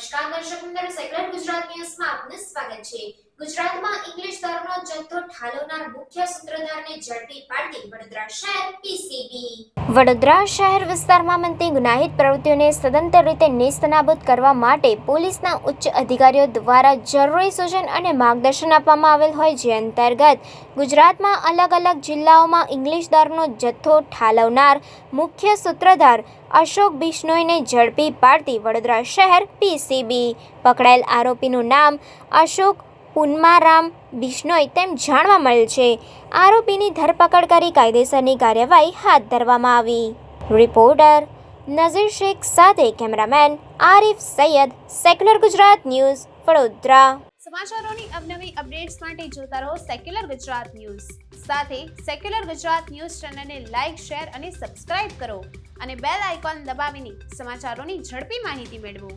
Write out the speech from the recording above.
નમસ્કાર દર્શક મિત્રો સેક્યુલર ગુજરાત ન્યૂઝમાં આપનું સ્વાગત છે ગુજરાતમાં વડોદરા શહેર વિસ્તારમાં બનતી ગુનાહિત પ્રવૃત્તિઓને સદંતર રીતે નેસ્તનાબૂદ કરવા માટે પોલીસના ઉચ્ચ અધિકારીઓ દ્વારા જરૂરી સૂચન અને માર્ગદર્શન આપવામાં આવેલ હોય જે અંતર્ગત ગુજરાતમાં અલગ અલગ જિલ્લાઓમાં ઇંગ્લિશ દારૂનો જથ્થો ઠાલવનાર મુખ્ય સૂત્રધાર અશોક બિશ્નોઈને ઝડપી પાડતી વડોદરા શહેર પીસીબી પકડાયેલ આરોપીનું નામ અશોક પુન્મારામ બિશ્નોઈ તેમ જાણવા મળેલ છે. આરોપીની ધરપકડ કરી કાયદેસરની કાર્યવાહી હાથ ધરવામાં આવી. રિપોર્ટર નઝીર શેખ સાથે cameraman Arif Syed, Secular Gujarat News, Vadodara. સમાચારોની અવનવી અપડેટ્સ માટે જોતા રહો સેક્યુલર ગુજરાત ન્યૂઝ. સાથે સેક્યુલર ગુજરાત ન્યૂઝ ચેનલને લાઇક શેર અને સબસ્ક્રાઇબ કરો અને બેલ આઇકોન દબાવીને સમાચારોની ઝડપી માહિતી મેળવો.